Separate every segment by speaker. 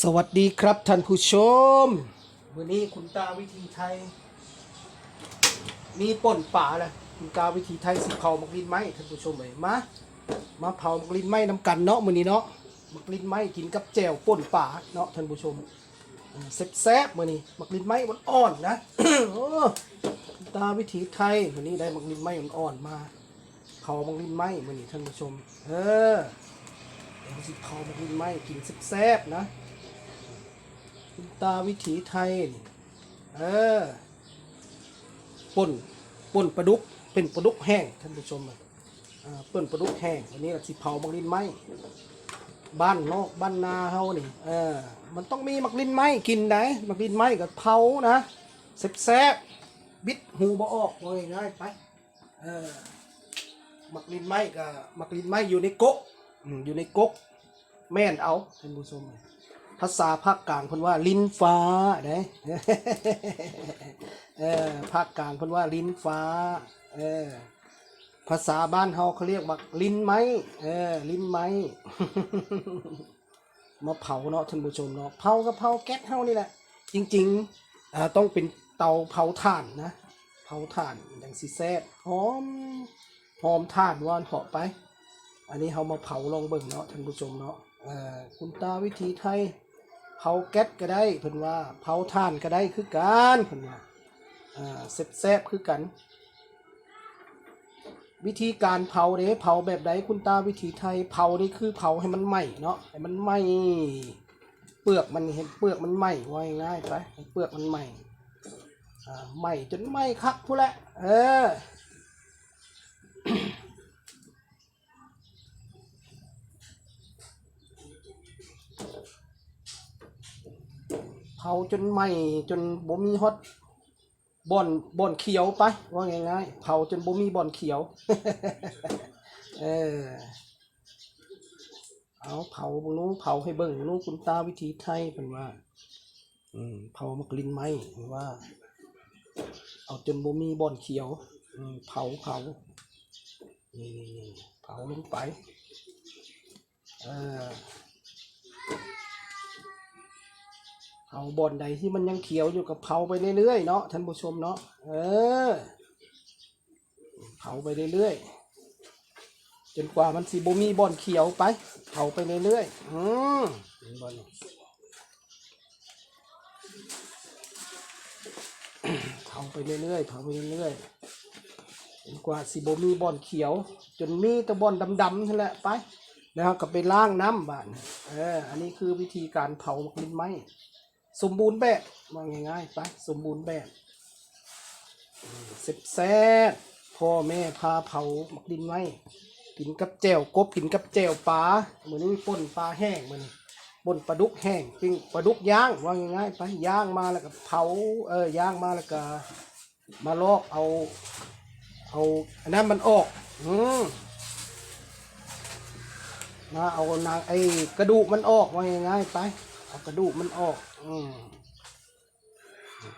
Speaker 1: สวัสดีครับท่านผู้ชม วันนี้คุณตาวิธีไทย มีป่นป่าแหละคุณตาวิธีไทยสิเผามักลินไหมท่านผู้ชมเลยมา มาเผามักลินไหมน้ำกันเนาะมื้อนี้เนาะมักลินไหมกินกับแจ่วป่นป่าเนาะท่านผู้ชมแซ่บๆมื้อนี้มักลินไหมมันอ่อนๆนะคุณตาวิธีไทยวันนี้ได้มักลินไหมอ่อนๆมาเผามักลินไหมมื้อนี้ท่านผู้ชม เออเดี๋ยวสิเผามักลินไหมกินแซ่บๆนะ คุณตาวิถีไทยเออป่นป่นปลาดุกเป็นปลาดุกแห้งท่านผู้ชมอะอ่าป่นปลาดุกแห้งวันนี้เราสิเผามักลินไหมบ้านนอกบ้านนาเฮานี่เออมันต้องมีมักลินไหมกินได้มักลินไหมกับเผานะแซ่บบิดหูบ่ออกว่าง่ายๆไปเออมักลินไหมกับมักลินไหมอยู่ในก๊กอยู่ในก๊กแม่นเอาท่านผู้ชม ภาษาภาคกลางพิ่นว่าลิ้นฟ้าเด้เออภาคกลางพิ่นว่าลิ้นฟ้าเออภาษาบ้านเฮาเขาเรียกว่าลิ้นไม้เออลิ้นไม้มาเผาเนาะท่านผู้ชมเนาะเผากับเผาแก๊สเฮานี่แหละ จริงๆอ่าต้องเป็นเตาเผาถ่านนะ เผาถ่านอย่างสิแซ่บหอมหอมถ่านหวานเหาะไป อันนี้เฮามาเผาลองเบิ่งเนาะท่านผู้ชมเนาะคุณตาวิธีไทย เผาแก๊สก็ได้เพิ่นว่าเผาถ่านก็ได้คือกันเพิ่นว่าอ่าแซ่บๆคือกัน วิธีการเผาเด้เผาแบบใดคุณตาวิธีไทยเผานี่คือเผาให้มันไหม้เนาะให้มันไหม้เปลือกมันเห็นเปลือกมันไหม้ว่าง่ายไปเปลือกมันไหม้อ่าไหม้จนไหม้คักพู้นละเออ เผาจนไหม้จนบ่มีฮอตบ่อนบ่อนเขียวไป ว่าง่ายๆเผาจนบ่มีบ่อนเขียว เออเอาเผาบิ่งนู้เผาให้เบิ่งนู้คุณตาวิธีไทยเป็นว่า อืมเผามักลินไหมเพิ่นว่า เอาจนบ่มีบ่อนเขียว อืมเผาเผานี่นี่เผาลงไป เออ เอาบอนใดที่มันยังเขียวอยู่กับเผาไปเรื่อยๆเนาะท่านผู้ชมเนาะเออ เผาไปเรื่อยๆจนกว่ามันสิบ่มีบอนเขียวไป เผาไปเรื่อยๆอืมเห็นบ่นี่เผาไปเรื่อยๆเผาไปเรื่อยๆจนกว่าสิบ่มีบอนเขียว จนมีตะบอนดำๆนั่นแหละไปแล้วก็ไปล้างน้ำบ้านเอออันนี้คือวิธีการเผาลิ้นไม้ สมบูรณ์แบบว่าง่ายๆไปสมบูรณ์แบบเสร็จแซ่พ่อแม่พาเผาหมักดินไว้กินกับแจ่วกบกินกับแจ่วปลาเหมือนนี้ป่นปลาแห้งเหมือนป่นปลาดุกแห้งปิ้งปลาดุกย่างว่าง่ายๆไปย่างมาแล้วก็เผาเออย่างมาแล้วก็มาลอกเอาเอาอันนั้นมันออกอืมมาเอานางไอ้กระดูกมันออกว่าง่ายๆไปเอากระดูกมันออก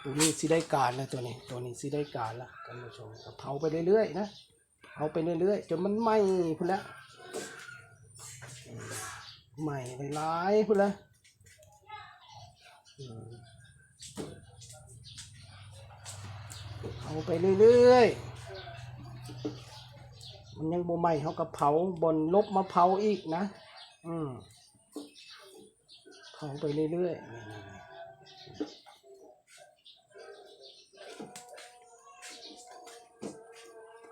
Speaker 1: ตัวนี้สิได้การแล้วตัวนี้ตัวนี้สิได้การละท่านผู้ชมเผาไปเรื่อยๆนะเผาไปเรื่อยๆจนมันไหม้พุ่นละไหม้ไปหลายพุ่นละเผาไปเรื่อยๆมันยังบ่ไหม้เขาก็เผาบนลบมาเผาอีกนะ อืมเผาไปเรื่อยๆ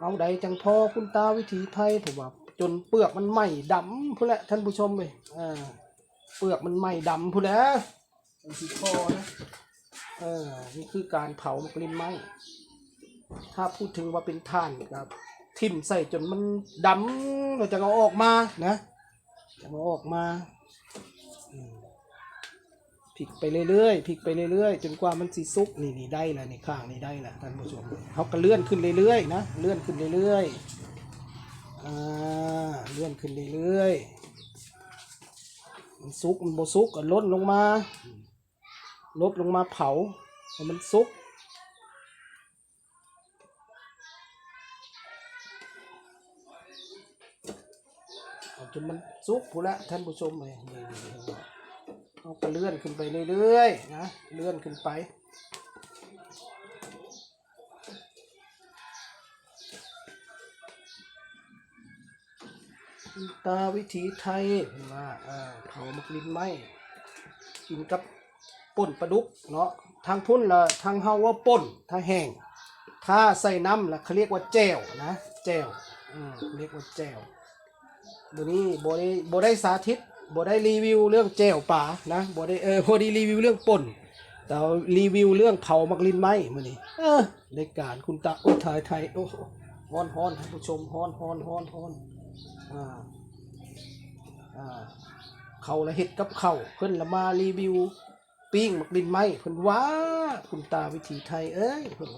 Speaker 1: เอาใดจังพอคุณตาวิถีไทยผมว่าจนเปลือกมันไหม้ดำพุ่นแหละท่านผู้ชมเลยอ่าเปลือกมันไหม้ดำพุ่นแหล้วมันสิพอนะเออนี่คือการเผามกลินไหม้ถ้าพูดถึงว่าเป็นท่านครับ ทิ่มใส่จนมันดำเราจะเอาออกมานะจะเอาออกมา ลิกไปเรื่อยๆพลิกไปเรื่อยๆ จนกว่ามันสิสุกนี่นี่ได้แล้วนี่ข้างนี่ได้แล้วท่านผู้ชมเขาก็เลื่อนขึ้นเรื่อยๆนะเลื่อนขึ้นเรื่อยๆอ่าเลื่อนขึ้นเรื่อยๆมันสุกมันโบสุกก็ลดลงมาลดลงมาเผาให้มันสุกจนมันสุกพูนละท่านผู้ชมเลย เอาก็เลื่อนขึ้นไปเรื่อยๆนะเลื่อนขึ้นไป ตาวิถีไทยว่าเผามักลิ้นไหมกินกับป่นปลาดุกเนาะทางพุ่นละทางเฮาว่าป่นถ้าแห้งถ้าใส่น้ำละเขาเรียกว่าแจ่วนะแจ่วอืมเรียกว่าแจ่วเดี๋ยวนี้โบได้โบได้สาธิต บได้รีวิวเรื่องแจ่วป่านะโบได้เออโบได้รีวิวเรื่องป่นแต่รีวิวเรื่องเผามักลินไหมมือนี้เออในการคุณตาอุทัยไทยโอ้หฮ้อนฮอนท่านผู้ชมฮอนฮอนฮอนฮอนอ่าอ่าเขาละเฮ็ดกับเขาเพิ่นละมารีวิวปิ้งมักดินไหมเพิ่นว่าคุณตาวิถีไทย เอ้ยเพิ่น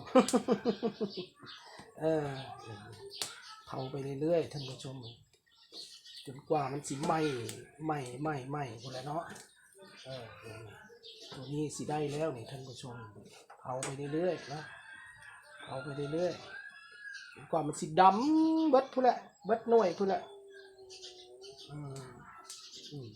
Speaker 1: เออเผาไปเรื่อยๆท่านผู้ชม จนกว่ามันสิไหม้ไหม้ไหม้ไหม้หมดแล้วเนาะเออตัวนี้สิได้แล้วนี่ท่านผู้ชมเผาไปเรื่อยๆนะเผาไปเรื่อยๆจนกว่ามันสิดำเบิดพุ่นละเบิดหน่วยพุ่นละอืมอืม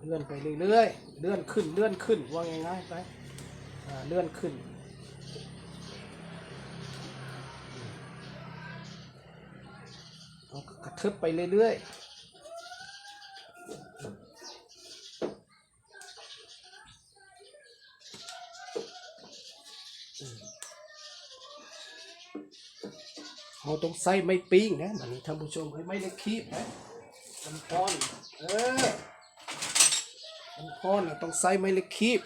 Speaker 1: เลื่อนไปเรื่อยๆ เลื่อนขึ้น เลื่อนขึ้น ว่าง่ายๆไปเลื่อนขึ้น กระทิบไปเรื่อยๆเราต้องใส่ไม้ปิ้งนะมันนี้ท่านผู้ชมเฮ้ยไม่ได้คีบนะมันพอนเออมันพอนเราต้องใส่ไม้เล็กคีบ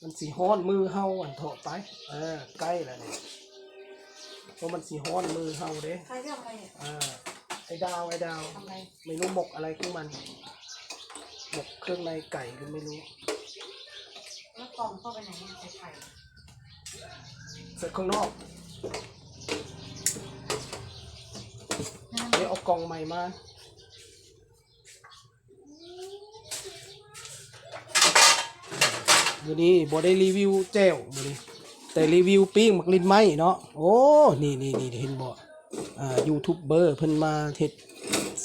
Speaker 1: มันสีห้อนมือเฮาอันเถอะไปเออใกล้แล้วเนี่ย ราะมันสีห้อนมือเฮาเด้
Speaker 2: ใครทำอะไรเนี่ย
Speaker 1: อ่าไอ้ดาวไอ้ดาว
Speaker 2: ทำอะไร
Speaker 1: ไม่รู้หมกอะไรของมันหมกเครื่องในไก่ก็ไม่รู้
Speaker 2: แล้วกล่องเข้าไปไหนเนี่ยใส่ไข่
Speaker 1: เสร็จข้างนอกเดี๋ยวเอากล่องใหม่มาวันนี้บอได้รีวิวแจ่ววันนี้ แต่รีวิวปิ้งมักลินไหมเนาะโอ้นี่นี่นี่เห็นบ่อ่ายูทูบเบอร์เพิ่นมาเทศ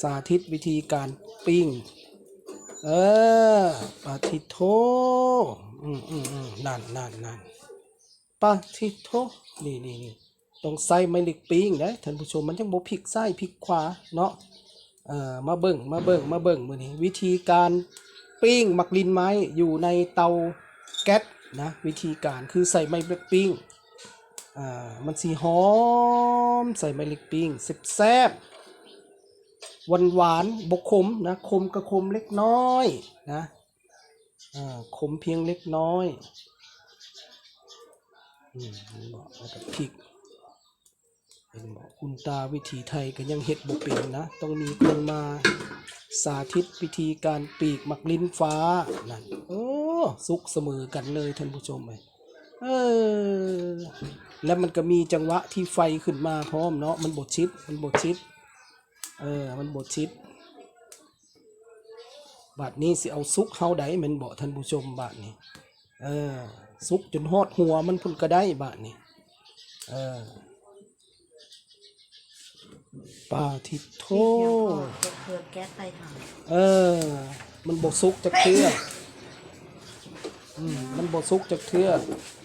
Speaker 1: สาธิตวิธีการปิ้งเออปาทิโทอืมอืมอืมนั่นนั่นนั่นปาทิโทนี่นี่นี่ต้องใส่ไม้เหล็กปิ้งนะท่านผู้ชมมันจังบ่พลิกซ้ายพลิกขวาเนาะเอ่อมาเบิ่งมาเบิ่งมาเบิ่งมื้อนี้วิธีการปิ้งหมักลินไม้อยู่ในเตาแก๊ส นะวิธีการคือใส่ไม้เล็กปิ้งอ่ามันสีหอม ใส่ไม้เล็กปิ้งแซ่บหวานหวานบกขมนะขมกับขมเล็กน้อยนะอ่าขมเพียงเล็กน้อยอืมบอกแล้วก็พริกเห็นบอกคุณตาวิถีไทยก็ยังเฮ็ดบ่เป็นนะต้องมีคนมาสาธิตวิธีการปีกหมักลิ้นฟ้านั่นโอ้ สุกเสมอกันเลยท่านผู้ชมเลยเออ แล้วมันก็มีจังหวะที่ไฟขึ้นมาพร้อมเนาะมันบดชิด มันบดชิด เออ มันบดชิดบาดนี้สิเอาซุกเฮาได้แมันบอกท่านผู้ชมบาดนี้ เออซุกจนฮอดหัวมันพุ่นก็ได้บาดนี้ เออปาทิโท
Speaker 2: เดี๋ยวพอจะเปิดแก๊สใส่ถัง
Speaker 1: เออ มันบดซุกจากเทืออืมมัน บดซุกจากเทือ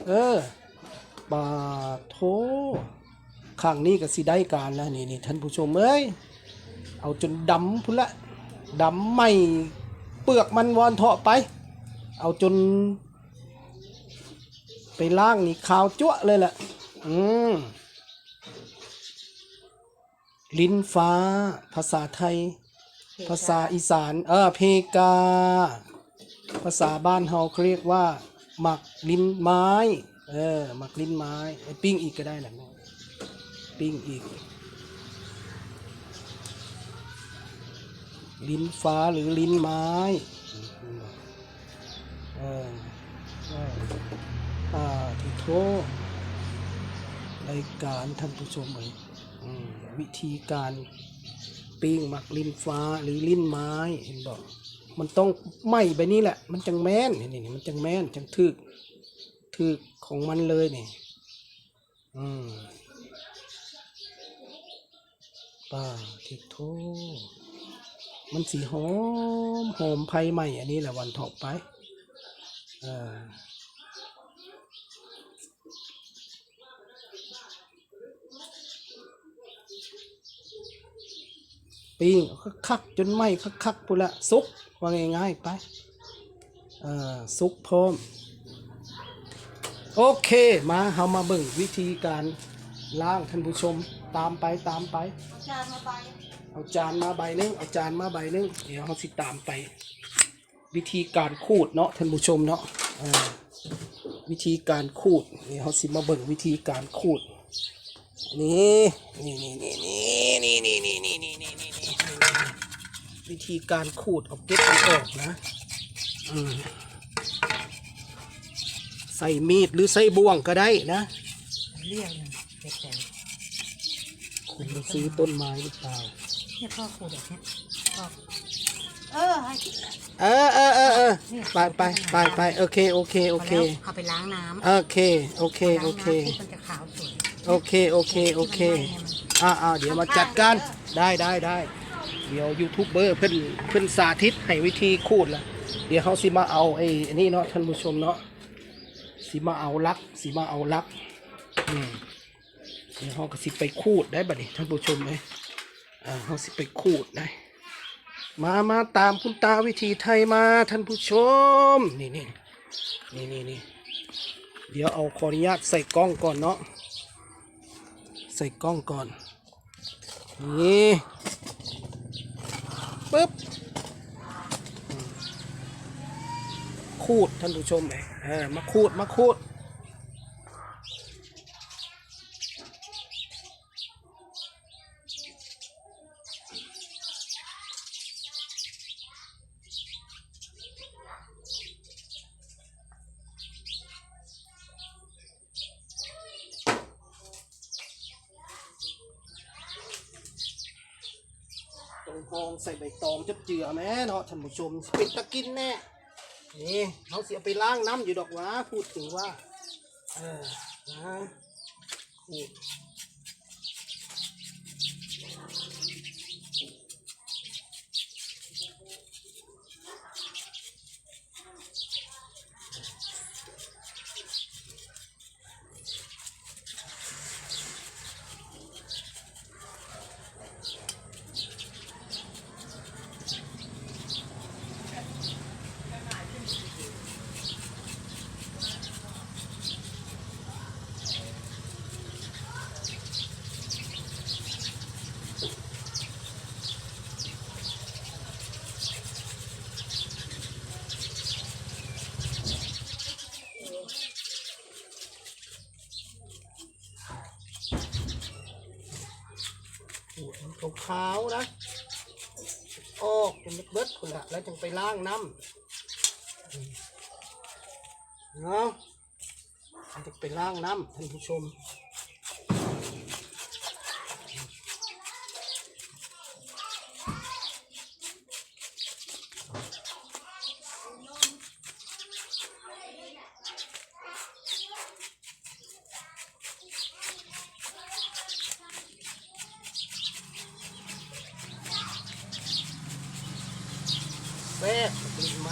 Speaker 1: เออปาโทข้างนี้ก็สิได้การแล้วนี่นี่ท่านผู้ชมเอ้ยเอาจนดำพุ่นละดำไม่เปลือกมันวอนเถาะไป เอาจน ไปล่างนี่ขาวจั่วะเลยแหละอืมลิ้นฟ้า ภาษาไทย ภาษาอีสาน เออเพกา ภาษาบ้านเฮาเขาเรียกว่า หมักลิ้นไม้ เออหมักลิ้นไม้ไอ้ปิ้งอีกก็ได้แหละแม่ปิ้งอีก ลิ้นฟ้าหรือลิ้นไม้เอออ่าที่โทษรายการท่านผู้ชมเลยอืมวิธีการปิ้งหมักลิ้นฟ้าหรือลิ้นไม้เห็นบอก มันต้องไหมไปนี้แหละ มันจังแม่นนี่นี่มันจังแม่นจังทึกทึกของมันเลยนี่อืมป่าทิโทมันสีหอมหอมไผ่ใหม่ อันนี้แหละวันถอกไปเออปิ้งคักๆจนไหมคักๆปุละซุก ว่าง่ายๆไปซุกพร้มโอเคมาเรามาเบิ่งวิธีการล้างท่านผู้ชมตามไปตามไป เอา
Speaker 2: จานมาใบ
Speaker 1: เอาจานมาใบนึงเอาจานมาใบนึงเดี๋ยวเราสิตามไป วิธีการขูดเนาะท่านผู้ชมเนาะวิธีการขูดเดี๋ยวเราสิมาเบิ่งวิธีการขูดนี่นี่นี่นี่นี่นี่ วิธีการขูดเอาเก็บมันออกนะอืมใส่มีดหรือใส่บ่วงก็ได้นะ
Speaker 2: เรียกเลยเด็กแต่
Speaker 1: คุณไปซื้อต้นไม้หรือเปล่า
Speaker 2: เนี่ยพ่อขูดแบบเนี้ยพ่อเออให้
Speaker 1: เออเออเออเออไปไปไปไปโอเคโอเคโอเค
Speaker 2: พแล้วเอาไปล้างน้ำ
Speaker 1: โอเคโอเคโอเค
Speaker 2: ล้างน้ำที่มันจะขาวสวย
Speaker 1: โอเคโอเคโอเคอ่าอ่าเดี๋ยวมาจัดการได้ได้ได้ เดี๋ยวยูทูบเบอร์เพิ่อนเพิ่อนสาธิตให้วิธีขูดละเดี๋ยวเขาสิมาเอาไอ้นนี่เนาะท่านผู้ชมเนาะสิมาเอาลักสิมาเอาลักอืมเดี๋ยวเขาก็สิไปขูดได้บัดนี้ท่านผู้ชมเลยอ่าเขาสิไปขูดได้ มามาตามคุณตาวิธีไทยมาท่านผู้ชมนี่นี่นี่นี่นี่เดี๋ยวเอาขออนุญาตใส่กล้องก่อนเนาะใส่กล้องก่อนนี่ ปุ๊บคูดท่านผู้ชมเลยเออมาคูดมาคูด ตรงหองใส่ใบ ตองจะเจือแม่เนาะท่านผู้ชมเป็นตะกินแน่นี่เขาเสียไปล้างน้ำอยู่ดอกหวะพูดถึงว่าเออนะ ขาวนะออกเป็นเบิดคนละแล้วจึงไปล้างน้ำเนาะมันจะไปล้างน้ำท่านผู้ชม แซ่บกลิ่นไหม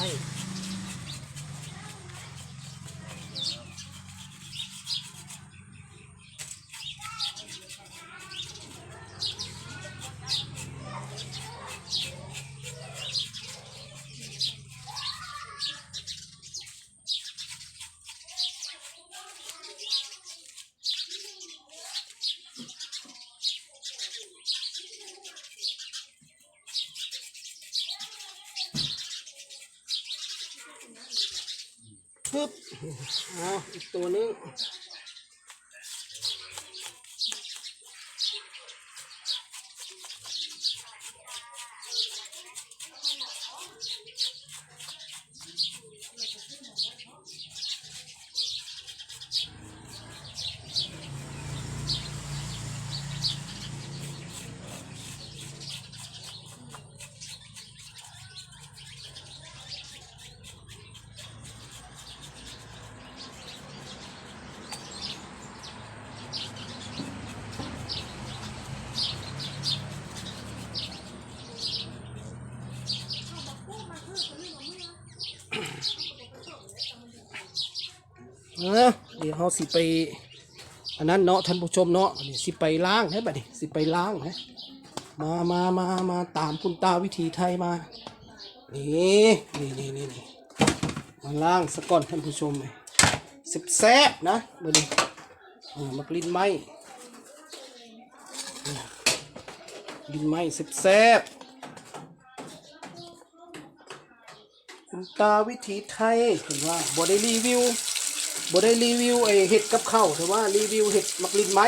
Speaker 1: ปึ๊บเอาอีกตัวนึง เออเดี๋ยวเฮาสิไป อันนั้นเนาะท่านผู้ชมเนาะนี่สิไปล้างให้บัดนี้สิไปล้างนะมามามามาตามคุณตาวิธีไทยมา นี่นี่นี่นี่นี่มาล้างสะก่อนท่านผู้ชมเลยสิบแซบนะเมื่อนี้มากลิ้นไหมอืมลิ้นไหมสิบแซบคุณตาวิถีไทยเห็นว่าบ่ได้รีวิว บ่ได้รีวิวไอเห็ดกับข้าวแต่ว่ารีวิวเห็ดมักลินไหม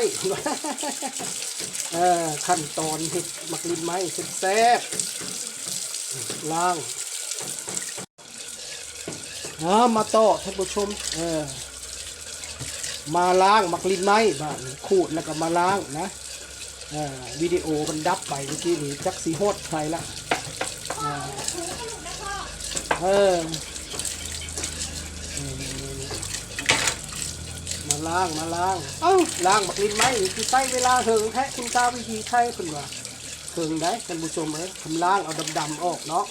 Speaker 1: เออขั้นตอนเห็ดมักลินไมสิบแซบล้างเอามาต่อท่านผู้ชม เออ มาล้างมักลินไม้บ้านขูดแล้วก็มาล้างนะวิดีโอมันดับไปเมื่อกี้นี้จักสีโหดใครละเออมา ล้างมาล้าง เอ้าล้างมักลินไม้นี่คือใช้เวลาเหิงแท้คุณตาวิธีไทยคุณว่าเหิงได้ท่านผู้ชมเอ้ยทำล้างเอาดำๆออกเนาะ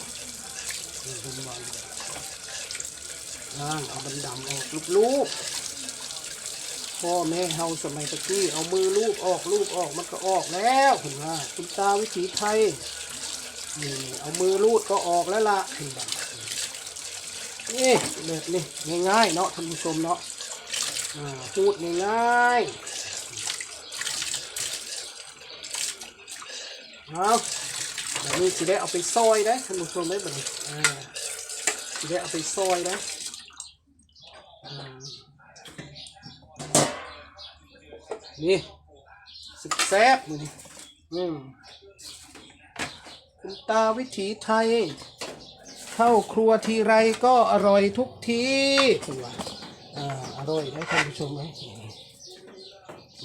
Speaker 1: นี่เพิ่นว่าล้างเอาบันดำออกลูบๆพ่อแม่เฮาสมัยตะกี้เอามือลูบออกลูบออกมันก็ออกแล้วเห็นว่าคุณตาวิถีไทยนี่เอามือลูดก็ออกแล้วล่ะเห็นบ่นี่แบบนี้ง่ายๆเนาะท่านผู้ชมเนาะอ่า พูดง่ายๆเอาแบบนี้สิได้เอาไปซอยได้ท่านผู้ชมได้แบบนี้สิได้เอาไปซอยนะอืมนี่สุดแซ่บนี่อืมคุณตาวิถีไทย เข้าครัวทีไรก็อร่อยทุกที อ่าอร่อยได้ท่านผู้ชมไหม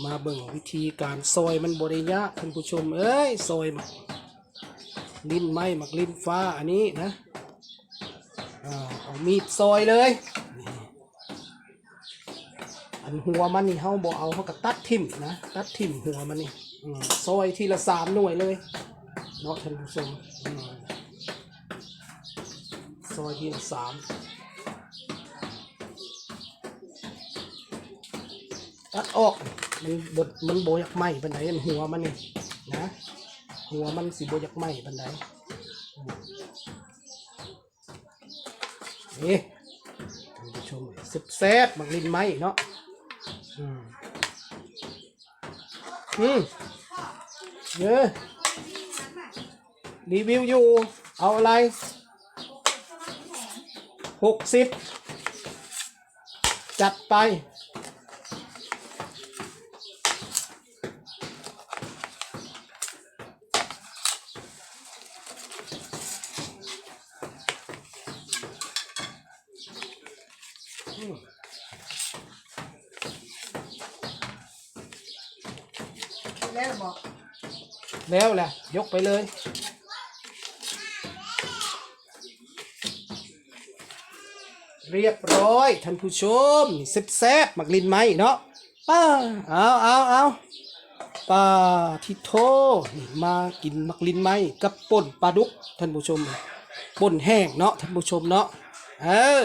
Speaker 1: มาเบิ่งวิธีการซอยมันบริยากท่านผู้ชมเอ้ยซอยมันลิ้นไม้หมักลิ้นฟ้าอันนี้นะอ่าเอามีดซอยเลยอันหัวมันนี่เฮาบ่เอาเฮาก็ตัดทิ่มนะตัดทิ่มหัวมันนี่ซอยทีละสามหน่วยเลยเนาะท่านผู้ชมซอยทีละสาม ตัดออก มันบดมันโบยากไหมปันไดมันหัวมันนี่นะ หัวมันสิโบยากไหมปันไดนี่ท่านผู้ชมสิบแซ่บๆมักลินไหมเนาะอืมอืมเยอะรีวิวอยู่ เอาอะไรหกสิบจัดไป
Speaker 2: แล้วบอก
Speaker 1: แล้วแหละยกไปเลย เรียบร้อยท่านผู้ชมนี่แซบๆมักลินไหมเนาะป้าเอาเอาเอาป้าทิโทนี่มากินมักลินไหมกับป่นปลาดุกท่านผู้ชมป่นแห้งเนาะท่านผู้ชมเนาะเออ